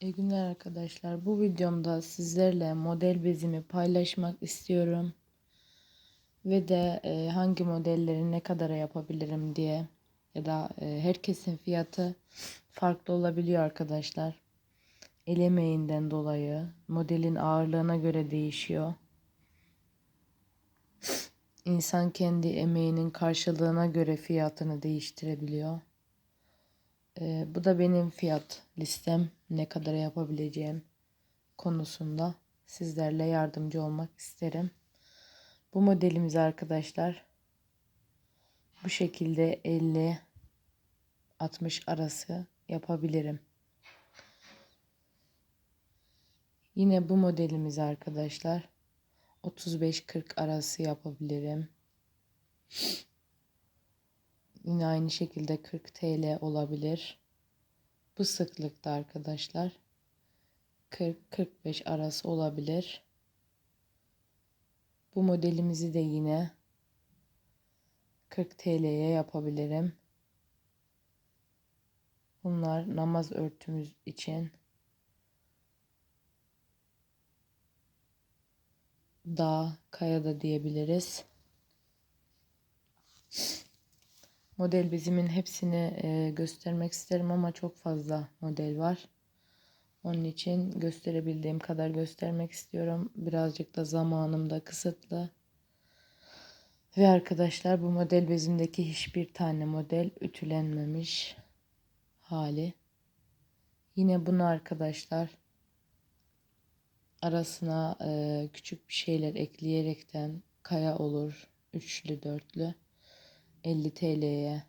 İyi günler arkadaşlar. Bu videomda sizlerle model bezimi paylaşmak istiyorum. Ve de e, hangi modelleri ne kadara yapabilirim diye ya da e, herkesin fiyatı farklı olabiliyor arkadaşlar. El emeğinden dolayı modelin ağırlığına göre değişiyor. İnsan kendi emeğinin karşılığına göre fiyatını değiştirebiliyor. Ee, bu da benim fiyat listem ne kadar yapabileceğim konusunda sizlerle yardımcı olmak isterim. Bu modelimizi arkadaşlar bu şekilde 50 60 arası yapabilirim. Yine bu modelimizi arkadaşlar 35-40 arası yapabilirim. Yine aynı şekilde 40 TL olabilir. Bu sıklıkta arkadaşlar 40-45 arası olabilir. Bu modelimizi de yine 40 TL'ye yapabilirim. Bunlar namaz örtümüz için dağ, kaya da diyebiliriz. Model bezimin hepsini e, göstermek isterim ama çok fazla model var. Onun için gösterebildiğim kadar göstermek istiyorum. Birazcık da zamanım da kısıtlı. Ve arkadaşlar bu model bezimdeki hiçbir tane model ütülenmemiş hali. Yine bunu arkadaşlar arasına e, küçük bir şeyler ekleyerekten kaya olur. Üçlü dörtlü. 50 TL'ye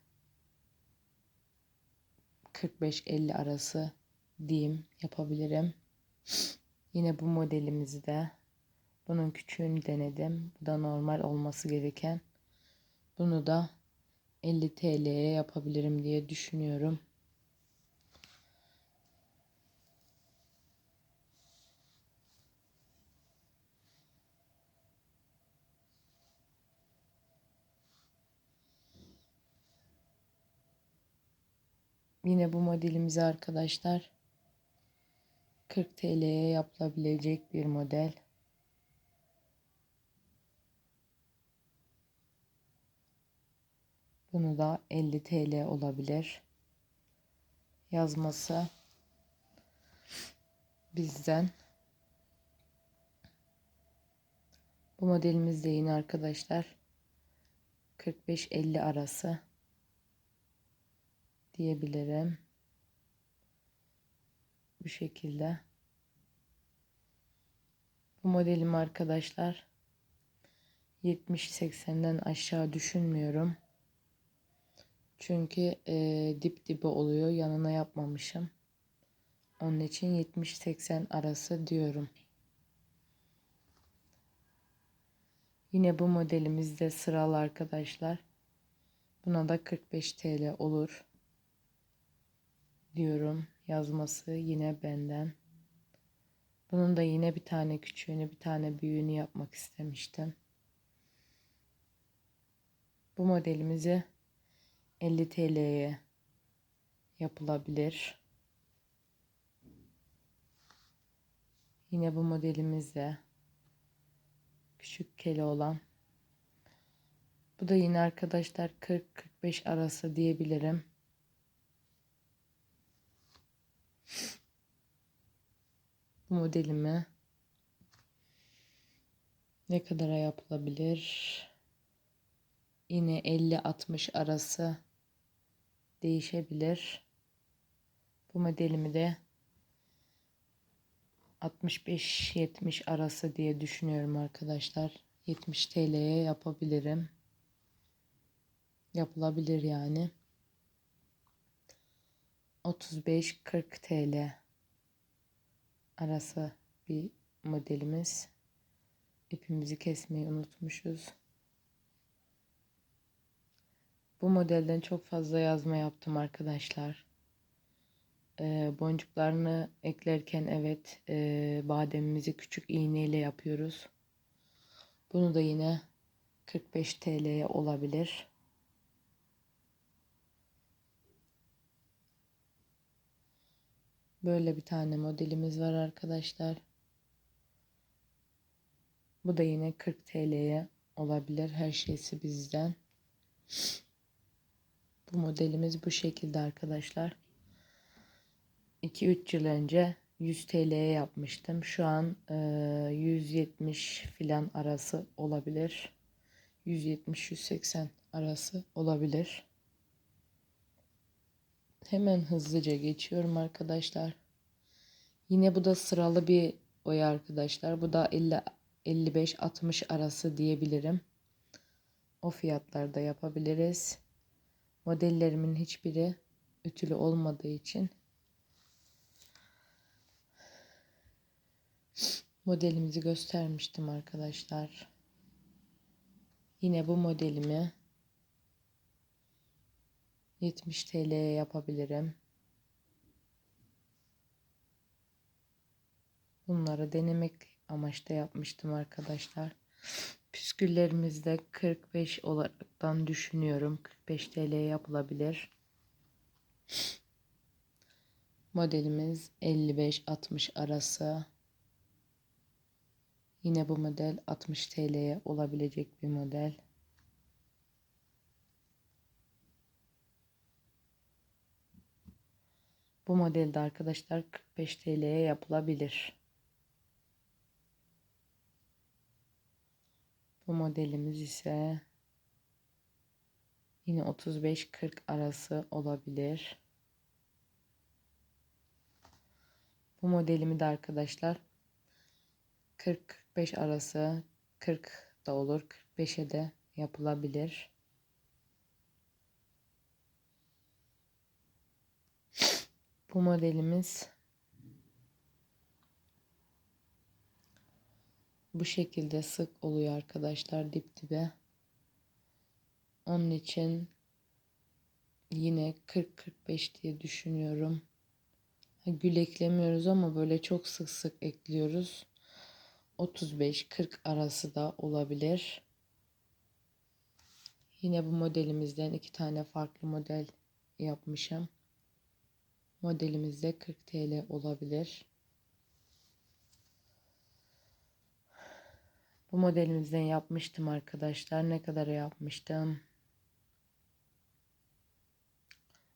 45-50 arası diyeyim yapabilirim. Yine bu modelimizi de bunun küçüğünü denedim. Bu da normal olması gereken. Bunu da 50 TL'ye yapabilirim diye düşünüyorum. Yine bu modelimizi arkadaşlar 40 TL'ye yapılabilecek bir model. Bunu da 50 TL olabilir. Yazması bizden. Bu modelimiz de yine arkadaşlar 45-50 arası diyebilirim. Bu şekilde. Bu modelim arkadaşlar 70-80'den aşağı düşünmüyorum. Çünkü e, dip dibe oluyor. Yanına yapmamışım. Onun için 70-80 arası diyorum. Yine bu modelimizde sıralı arkadaşlar. Buna da 45 TL olur diyorum. Yazması yine benden. Bunun da yine bir tane küçüğünü bir tane büyüğünü yapmak istemiştim. Bu modelimizi 50 TL'ye yapılabilir. Yine bu modelimizde küçük kele olan. Bu da yine arkadaşlar 40-45 arası diyebilirim. bu modelimi ne kadara yapılabilir? Yine 50-60 arası değişebilir. Bu modelimi de 65-70 arası diye düşünüyorum arkadaşlar. 70 TL'ye yapabilirim. Yapılabilir yani. 35-40 TL arası bir modelimiz. İpimizi kesmeyi unutmuşuz. Bu modelden çok fazla yazma yaptım arkadaşlar. Ee, boncuklarını eklerken evet e, bademimizi küçük iğneyle yapıyoruz. Bunu da yine 45 TL'ye olabilir. Böyle bir tane modelimiz var arkadaşlar. Bu da yine 40 TL'ye olabilir. Her şeysi bizden. Bu modelimiz bu şekilde arkadaşlar. 2-3 yıl önce 100 TL'ye yapmıştım. Şu an e, 170 filan arası olabilir. 170-180 arası olabilir. Hemen hızlıca geçiyorum arkadaşlar. Yine bu da sıralı bir boya arkadaşlar. Bu da 50 55-60 arası diyebilirim. O fiyatlarda yapabiliriz. Modellerimin hiçbiri ütülü olmadığı için modelimizi göstermiştim arkadaşlar. Yine bu modelimi 70 TL'ye yapabilirim. Bunları denemek amaçta yapmıştım arkadaşlar. Püsküllerimiz 45 olaraktan düşünüyorum. 45 TL'ye yapılabilir. Modelimiz 55-60 arası. Yine bu model 60 TL'ye olabilecek bir model. Bu modelde arkadaşlar 45 TL'ye yapılabilir. Bu modelimiz ise yine 35-40 arası olabilir. Bu modelimi de arkadaşlar 40-45 arası 40 da olur 45'e de yapılabilir. Bu modelimiz bu şekilde sık oluyor arkadaşlar dip dibe. Onun için yine 40-45 diye düşünüyorum. Gül eklemiyoruz ama böyle çok sık sık ekliyoruz. 35-40 arası da olabilir. Yine bu modelimizden iki tane farklı model yapmışım. Modelimizde 40 TL olabilir. Bu modelimizden yapmıştım arkadaşlar. Ne kadar yapmıştım?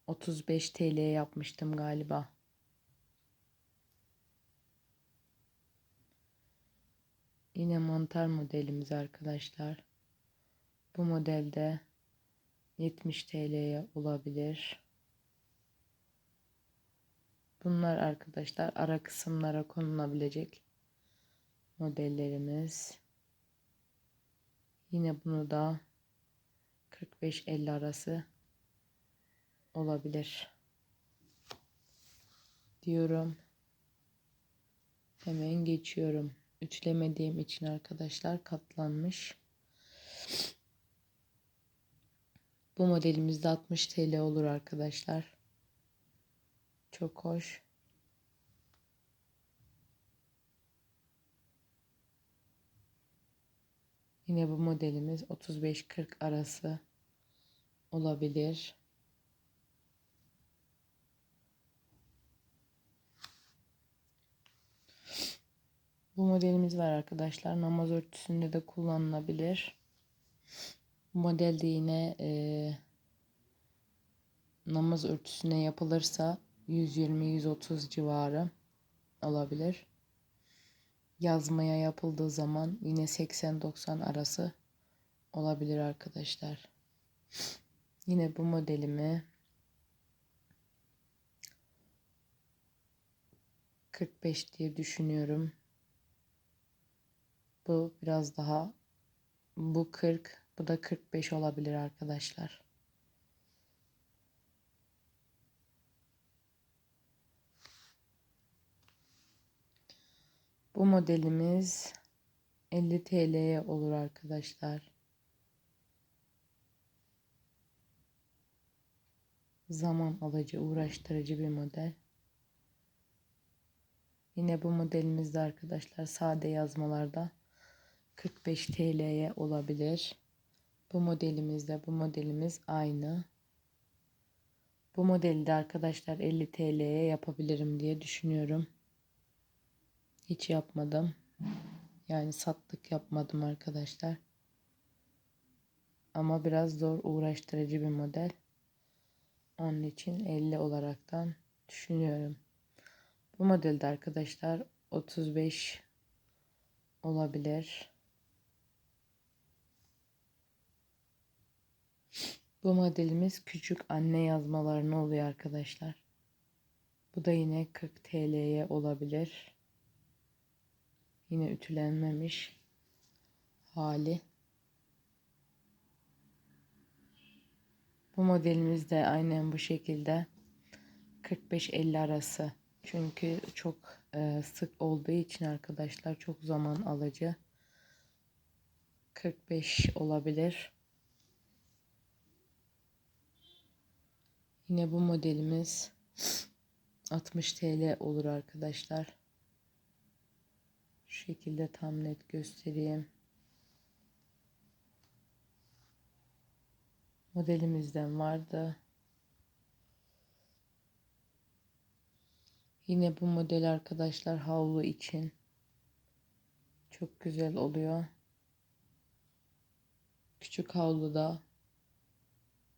35 TL'ye yapmıştım galiba. Yine mantar modelimiz arkadaşlar. Bu modelde 70 TL'ye olabilir. Bunlar arkadaşlar ara kısımlara konulabilecek modellerimiz. Yine bunu da 45-50 arası olabilir diyorum. Hemen geçiyorum. Ütülemediğim için arkadaşlar katlanmış. Bu modelimizde 60 TL olur arkadaşlar. Çok hoş. Yine bu modelimiz 35-40 arası olabilir. Bu modelimiz var arkadaşlar. Namaz örtüsünde de kullanılabilir. Bu modelde yine e, namaz örtüsüne yapılırsa 120-130 civarı olabilir. Yazmaya yapıldığı zaman yine 80-90 arası olabilir arkadaşlar. Yine bu modelimi 45 diye düşünüyorum. Bu biraz daha bu 40 bu da 45 olabilir arkadaşlar. Bu modelimiz 50 TL'ye olur arkadaşlar. Zaman alıcı, uğraştırıcı bir model. Yine bu modelimizde arkadaşlar sade yazmalarda 45 TL'ye olabilir. Bu modelimizde bu modelimiz aynı. Bu modeli de arkadaşlar 50 TL'ye yapabilirim diye düşünüyorum. Hiç yapmadım. Yani sattık yapmadım arkadaşlar. Ama biraz zor uğraştırıcı bir model. Onun için 50 olaraktan düşünüyorum. Bu modelde arkadaşlar 35 olabilir. Bu modelimiz küçük anne yazmalarını oluyor arkadaşlar. Bu da yine 40 TL'ye olabilir. Yine ütülenmemiş hali. Bu modelimiz de aynen bu şekilde 45-50 arası. Çünkü çok e, sık olduğu için arkadaşlar çok zaman alıcı. 45 olabilir. Yine bu modelimiz 60 TL olur arkadaşlar. Şu şekilde tam net göstereyim. Modelimizden vardı. Yine bu model arkadaşlar havlu için çok güzel oluyor. Küçük havluda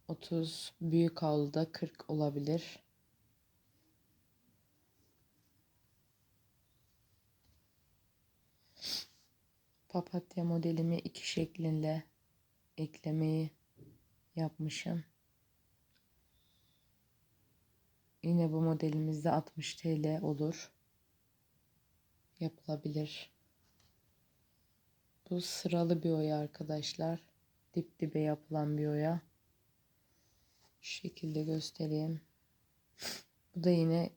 30, büyük havluda 40 olabilir. Papatya modelimi iki şeklinde eklemeyi yapmışım. Yine bu modelimizde 60 TL olur. Yapılabilir. Bu sıralı bir oya arkadaşlar. Dip dibe yapılan bir oya. Şu şekilde göstereyim. Bu da yine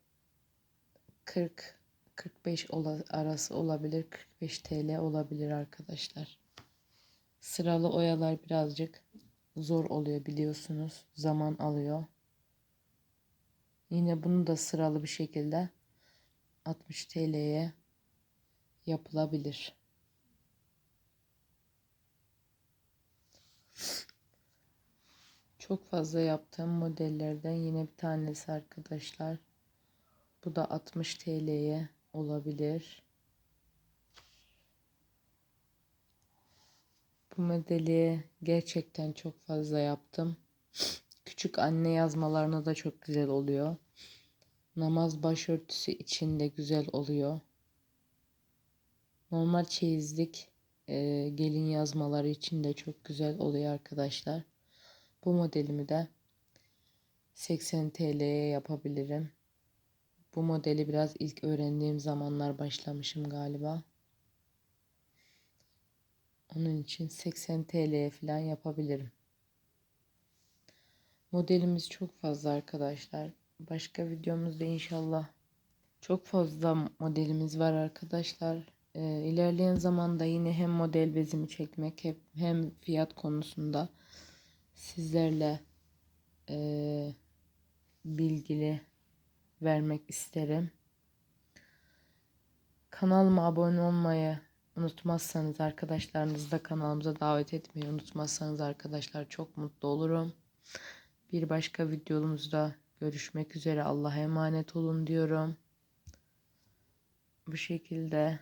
40 45 arası olabilir. 45 TL olabilir arkadaşlar. Sıralı oyalar birazcık zor oluyor biliyorsunuz. Zaman alıyor. Yine bunu da sıralı bir şekilde 60 TL'ye yapılabilir. Çok fazla yaptığım modellerden yine bir tanesi arkadaşlar. Bu da 60 TL'ye olabilir. Bu modeli gerçekten çok fazla yaptım. Küçük anne yazmalarına da çok güzel oluyor. Namaz başörtüsü için de güzel oluyor. Normal çeyizlik e, gelin yazmaları için de çok güzel oluyor arkadaşlar. Bu modelimi de 80 TL'ye yapabilirim. Bu modeli biraz ilk öğrendiğim zamanlar başlamışım galiba. Onun için 80 TL'ye falan yapabilirim. Modelimiz çok fazla arkadaşlar. Başka videomuzda inşallah çok fazla modelimiz var arkadaşlar. Ee, ilerleyen zamanda yine hem model bezimi çekmek hem fiyat konusunda sizlerle e, bilgili vermek isterim. Kanalıma abone olmayı unutmazsanız arkadaşlarınızı da kanalımıza davet etmeyi unutmazsanız arkadaşlar çok mutlu olurum. Bir başka videomuzda görüşmek üzere. Allah'a emanet olun diyorum. Bu şekilde